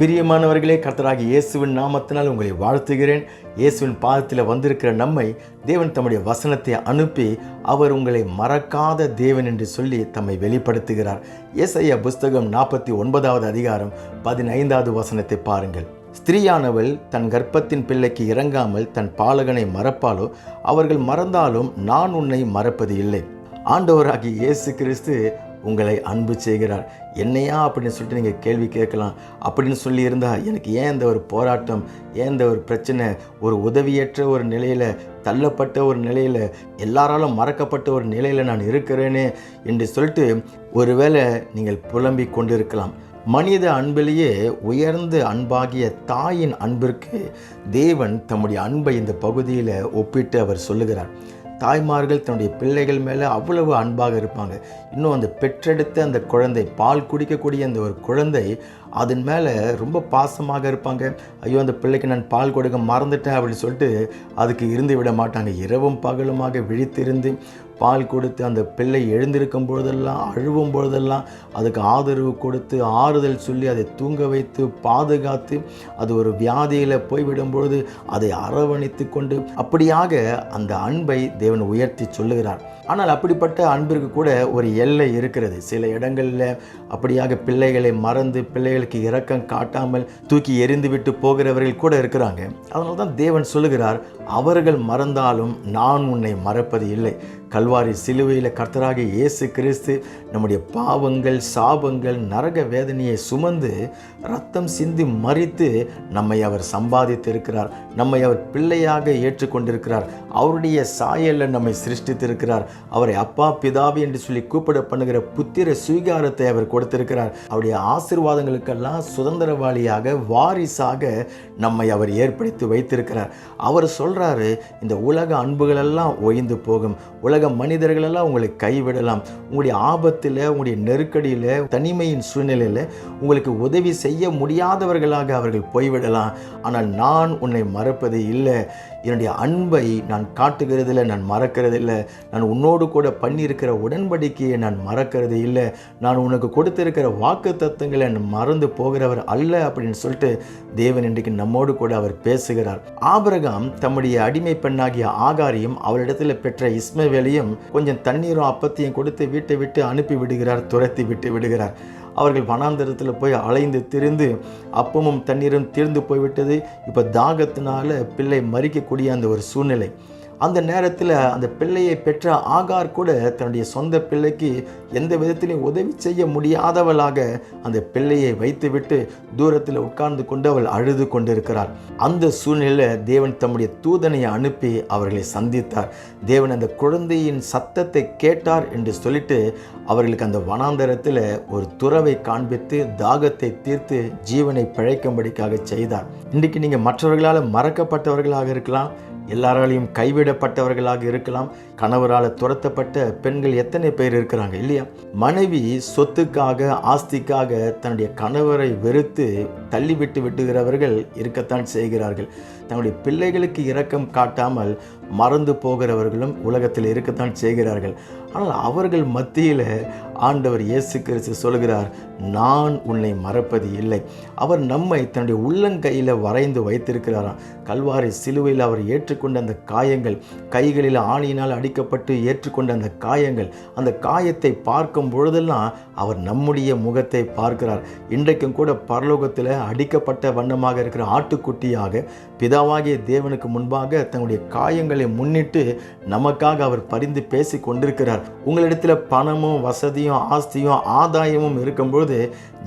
பிரியமானவர்களே கர்த்தராகி இயேசுவின் நாமத்தினால் உங்களை வாழ்த்துகிறேன். இயேசுவின் பாதத்தில் வந்திருக்கிற நம்மை தேவன் தம்முடைய வசனத்தை அனுப்பி அவர் உங்களை மறக்காத தேவன் என்று சொல்லி தம்மை வெளிப்படுத்துகிறார். ஏசையா புஸ்தகம் நாற்பத்தி ஒன்பதாவது அதிகாரம் பதினைந்தாவது வசனத்தை பாருங்கள். ஸ்திரீயானவள் தன் கர்ப்பத்தின் பிள்ளைக்கு இறங்காமல் தன் பாலகனை மறப்பாலோ அவர்கள் மறந்தாலும் நான் உன்னை மறப்பது இல்லை ஆண்டவராகி இயேசு கிறிஸ்து உங்களை அன்பு செய்கிறார். என்னையா அப்படின்னு சொல்லிட்டு நீங்கள் கேள்வி கேட்கலாம். அப்படின்னு சொல்லி இருந்தால் எனக்கு ஏன் இந்த ஒரு போராட்டம் ஏன் இந்த ஒரு பிரச்சனை ஒரு உதவியற்ற ஒரு நிலையில் தள்ளப்பட்ட ஒரு நிலையில் எல்லாராலும் மறக்கப்பட்ட ஒரு நிலையில் நான் இருக்கிறேனே என்று சொல்லிட்டு ஒருவேளை நீங்கள் புலம்பிக் கொண்டிருக்கலாம். மனித அன்பிலேயே உயர்ந்த அன்பாகிய தாயின் அன்பிற்கு தேவன் தம்முடைய அன்பை இந்த பகுதியில் ஒப்பிட்டு அவர் சொல்லுகிறார். தாய்மார்கள் தன்னுடைய பிள்ளைகள் மேலே அவ்வளவு அன்பாக இருப்பாங்க. இன்னும் அந்த பெற்றெடுத்த அந்த குழந்தை பால் குடிக்கக்கூடிய அந்த ஒரு குழந்தை அதன் மேலே ரொம்ப பாசமாக இருப்பாங்க. ஐயோ அந்த பிள்ளைக்கு நான் பால் கொடுக்க மறந்துட்டேன் அப்படின்னு சொல்லிட்டு அதுக்கு இருந்து விட மாட்டாங்க. இரவும் பகலுமாக விழித்திருந்து பால் கொடுத்து அந்த பிள்ளை எழுந்திருக்கும் பொழுதெல்லாம் அழுவும் பொழுதெல்லாம் அதுக்கு ஆதரவு கொடுத்து ஆறுதல் சொல்லி அதை தூங்க வைத்து பாதுகாத்து அது ஒரு வியாதியில் போய்விடும் பொழுது அதை அரவணைத்து கொண்டு அப்படியாக அந்த அன்பை தேவன் உயர்த்தி சொல்லுகிறார். ஆனால் அப்படிப்பட்ட அன்பிற்கு கூட ஒரு எல்லை இருக்கிறது. சில இடங்களில் அப்படியாக பிள்ளைகளை மறந்து பிள்ளைகளுக்கு இரக்கம் காட்டாமல் தூக்கி எரிந்துவிட்டு போகிறவர்கள் கூட இருக்கிறாங்க. அதனால தான் தேவன் சொல்லுகிறார் அவர்கள் மறந்தாலும் நான் உன்னை மறப்பது இல்லை. கல்வாரி சிலுவையில் கர்த்தராக இயேசு கிறிஸ்து நம்முடைய பாவங்கள் சாபங்கள் நரக வேதனையை சுமந்து ரத்தம் சிந்தி மறித்து நம்மை அவர் சம்பாதித்திருக்கிறார். நம்மை அவர் பிள்ளையாக ஏற்றுக்கொண்டிருக்கிறார். அவருடைய சாயலில் நம்மை சிருஷ்டித்திருக்கிறார். அவரை அப்பா பிதாவி என்று சொல்லி கூப்பிட பண்ணுகிற புத்திர சுவீகாரத்தை அவர் கொடுத்திருக்கிறார். அவருடைய ஆசிர்வாதங்களுக்கெல்லாம் சுதந்திரவாளியாக வாரிசாக நம்மை அவர் ஏற்படுத்தி வைத்திருக்கிறார். அவர் சொல்றாரு இந்த உலக அன்புகளெல்லாம் ஒய்ந்து போகும். உலக மனிதர்களெல்லாம் உங்களை கைவிடலாம். உங்களுடைய ஆபத்தில் உங்களுடைய நெருக்கடியில் தனிமையின் சூழ்நிலையில் உங்களுக்கு உதவி செய்ய முடியாதவர்களாக அவர்கள் போய்விடலாம். ஆனால் நான் உன்னை மறப்பது இல்லை. என்னுடைய அன்பை நான் காட்டுகிறதில்லை நான் மறக்கிறதில்லை. நான் உன்னோடு கூட பண்ணியிருக்கிற உடன்படிக்கையை நான் மறக்கிறது இல்லை. நான் உனக்கு கொடுத்திருக்கிற வாக்கு தத்துவங்களை மறந்து போகிறவர் அல்ல அப்படின்னு சொல்லிட்டு தேவன் இன்றைக்கு நம்மோடு கூட அவர் பேசுகிறார். ஆபரகம் தம்முடைய அடிமை பெண்ணாகிய ஆகாரியும் அவரிடத்தில் பெற்ற இஸ்மவேலையும் கொஞ்சம் தண்ணீரும் அப்பத்தையும் கொடுத்து வீட்டை விட்டு அனுப்பி விடுகிறார் துரத்தி விட்டு விடுகிறார். அவர்கள் வனாந்தரத்தில் போய் அலைந்து திரிந்து அப்பமும் தண்ணீரும் தீர்ந்து போய்விட்டது. இப்போ தாகத்தினால பிள்ளை மறிக்கக்கூடிய அந்த ஒரு சூழ்நிலை. அந்த நேரத்தில் அந்த பிள்ளையை பெற்ற ஆகார் கூட தன்னுடைய சொந்த பிள்ளைக்கு எந்த விதத்திலையும் உதவி செய்ய முடியாதவளாக அந்த பிள்ளையை வைத்துவிட்டு தூரத்தில் உட்கார்ந்து கொண்டு அவள் அழுது கொண்டிருக்கிறாள். அந்த சூழ்நிலையில் தேவன் தம்முடைய தூதனை அனுப்பி அவர்களை சந்தித்தார். தேவன் அந்த குழந்தையின் சத்தத்தை கேட்டார் என்று சொல்லிட்டு அவர்களுக்கு அந்த வனாந்தரத்தில் ஒரு துறவை காண்பித்து தாகத்தை தீர்த்து ஜீவனை பிழைக்கும்படிக்காக செய்தார். இன்றைக்கு நீங்கள் மற்றவர்களால் மறக்கப்பட்டவர்களாக இருக்கலாம் எல்லாராலையும் கைவிடப்பட்டவர்களாக இருக்கலாம். கணவரால் துரத்தப்பட்ட பெண்கள் எத்தனை பேர் இருக்கிறாங்க இல்லையா? மனைவி சொத்துக்காக ஆஸ்திக்காக தன்னுடைய கணவரை வெறுத்து தள்ளிவிட்டு விட்டுகிறவர்கள் இருக்கத்தான் செய்கிறார்கள். தன்னுடைய பிள்ளைகளுக்கு இரக்கம் காட்டாமல் மறந்து போகிறவர்களும் உலகத்தில் இருக்கத்தான் செய்கிறார்கள். ஆனால் அவர்கள் மத்தியில் ஆண்டவர் இயேசு கிறிஸ்து சொல்கிறார் நான் உன்னை மறப்பது இல்லை. அவர் நம்மை தன்னுடைய உள்ளங்கையில் வரைந்து வைத்திருக்கிறாராம். கல்வாரி சிலுவையில் அவர் ஏற்று ஏற்றுக்கொண்ட அந்த காயங்கள் கைகளில் ஆணியினால் அடிக்கப்பட்டு ஏற்றுக்கொண்ட அந்த காயங்கள் அந்த காயத்தை பார்க்கும் பொழுதெல்லாம் அவர் நம்முடைய முகத்தை பார்க்கிறார். இன்றைக்கும் கூட பரலோகத்தில் அடிக்கப்பட்ட வண்ணமாக இருக்கிற ஆட்டுக்குட்டியாக பிதாவாகிய தேவனுக்கு முன்பாக தன்னுடைய காயங்களை முன்னிட்டு நமக்காக அவர் பரிந்து பேசி கொண்டிருக்கிறார். உங்களிடத்தில் பணமும் வசதியும் ஆஸ்தியும் ஆதாயமும் இருக்கும்பொழுது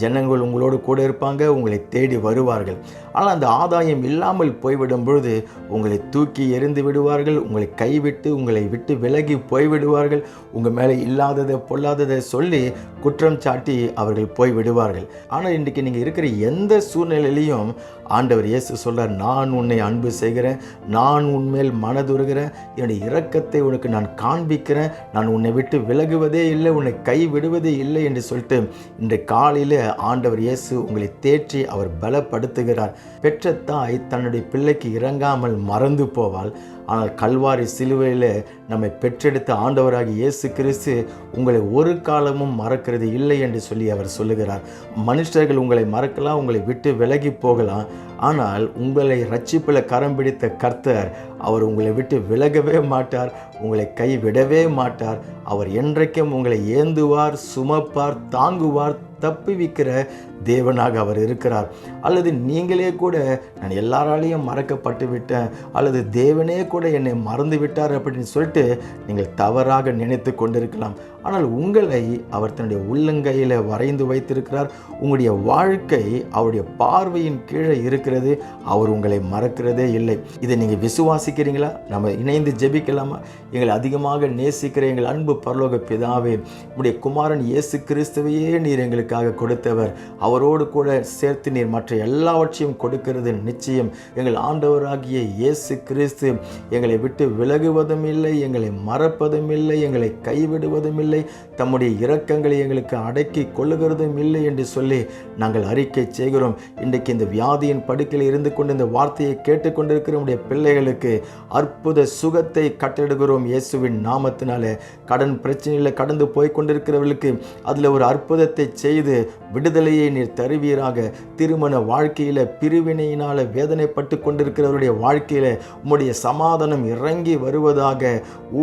ஜனங்கள் உங்களோடு கூட இருப்பாங்க உங்களை தேடி வருவார்கள். ஆனால் அந்த ஆதாயம் இல்லாமல் போய்விடும் பொழுது உங்களை தூக்கி எறிந்து விடுவார்கள் உங்களை கைவிட்டு உங்களை விட்டு விலகி போய்விடுவார்கள். உங்கள் மேலே இல்லாததை பொல்லாததை சொல்லி குற்றம் சாட்டி அவர்கள் போய் விடுவார்கள். ஆனால் இன்றைக்கு நீங்கள் இருக்கிற எந்த சூழ்நிலையிலையும் ஆண்டவர் இயேசு சொல்கிறார் நான் உன்னை அன்பு செய்கிறேன் நான் உன்மேல் மனதுருகிறேன் என்னுடைய இரக்கத்தை உனக்கு நான் காண்பிக்கிறேன் நான் உன்னை விட்டு விலகுவதே இல்லை உன்னை கை விடுவதே இல்லை என்று சொல்லிட்டு இன்றைய காலையில் ஆண்டவர் இயேசு உங்களை தேற்றி அவர் பலப்படுத்துகிறார். பெற்ற தாய் தன்னுடைய பிள்ளைக்கு இறங்காமல் மறந்து போவாள். ஆனால் கல்வாரி சிலுவையில் நம்மை பெற்றெடுத்த ஆண்டவராகி இயேசு கிறிஸ்து உங்களை ஒரு காலமும் மறக்கிறது இல்லை என்று சொல்லி அவர் சொல்லுகிறார். மனுஷர்கள் உங்களை மறக்கலாம் உங்களை விட்டு விலகி போகலாம். ஆனால் உங்களை ரட்சிப்பில் கரம் பிடித்த கர்த்தர் அவர் உங்களை விட்டு விலகவே மாட்டார் உங்களை கைவிடவே மாட்டார். அவர் என்றைக்கும் உங்களை ஏந்துவார் சுமப்பார் தாங்குவார் தப்புவிக்கிற தேவனாக அவர் இருக்கிறார். அல்லது நீங்களே கூட நான் எல்லாராலையும் மறக்கப்பட்டு விட்டேன். அல்லது தேவனே கூட என்னை மறந்து விட்டார் அப்படின்னு சொல்லிட்டு நீங்கள் தவறாக நினைத்து கொண்டிருக்கலாம். ஆனால் உங்களை அவர் தன்னுடைய உள்ளங்கையில் வரைந்து வைத்திருக்கிறார். உங்களுடைய வாழ்க்கை அவருடைய பார்வையின் கீழே இருக்கிறது. அவர் உங்களை மறக்கிறதே இல்லை. இதை நீங்கள் விசுவாசிக்கிறீங்களா? நம்ம இணைந்து ஜெபிக்கலாமா? எங்களை அதிகமாக நேசிக்கிற எங்கள் அன்பு பரலோக பிதாவே உடைய குமாரன் இயேசு கிறிஸ்துவையே நீர் எங்களுக்காக கொடுத்தவர். அவரோடு கூட சேர்த்து நீர் மற்ற எல்லாவற்றையும் கொடுக்கிறது நிச்சயம். எங்கள் ஆண்டவராகிய இயேசு கிறிஸ்து எங்களை விட்டு விலகுவதும் இல்லை எங்களை மறப்பதும் இல்லை எங்களை கைவிடுவதும் இல்லை இல்லை. தம்முடைய இரக்கங்களை எங்களுக்கு அடக்கி கொள்ளுகிறதும் இல்லை என்று சொல்லி நாங்கள் அறிக்கை செய்கிறோம். இன்றைக்கு இந்த வியாதியின் படுக்கையில் இருந்து கொண்டு இந்த வார்த்தையை கேட்டுக்கொண்டிருக்கிற நம்முடைய பிள்ளைகளுக்கு அற்புத சுகத்தை கட்டிடுகிறோம் இயேசுவின் நாமத்தினால. கடன் பிரச்சனையில் கடந்து போய் கொண்டிருக்கிறவர்களுக்கு அதில் ஒரு அற்புதத்தை செய்து விடுதலையை நீர் தருவீராக. திருமண வாழ்க்கையில் பிரிவினையினால் வேதனைப்பட்டு கொண்டிருக்கிறவருடைய வாழ்க்கையில் உம்முடைய சமாதானம் இறங்கி வருவதாக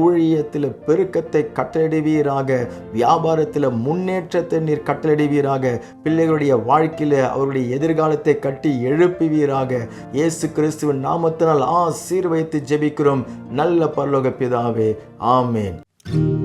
ஊழியத்தில் பெருக்கத்தை கட்டளிடுவீராக வியாபாரத்தில் முன்னேற்றத்தை நீர் கட்டளிடுவீராக பிள்ளைகளுடைய வாழ்க்கையில் அவருடைய எதிர்காலத்தை கட்டி எழுப்புவீராக. இயேசு கிறிஸ்துவின் நாமத்தினால் ஆசீர்வைத்து ஜெபிக்கிறோம். நல்ல பரலோக பிதாவே. ஆமேன்.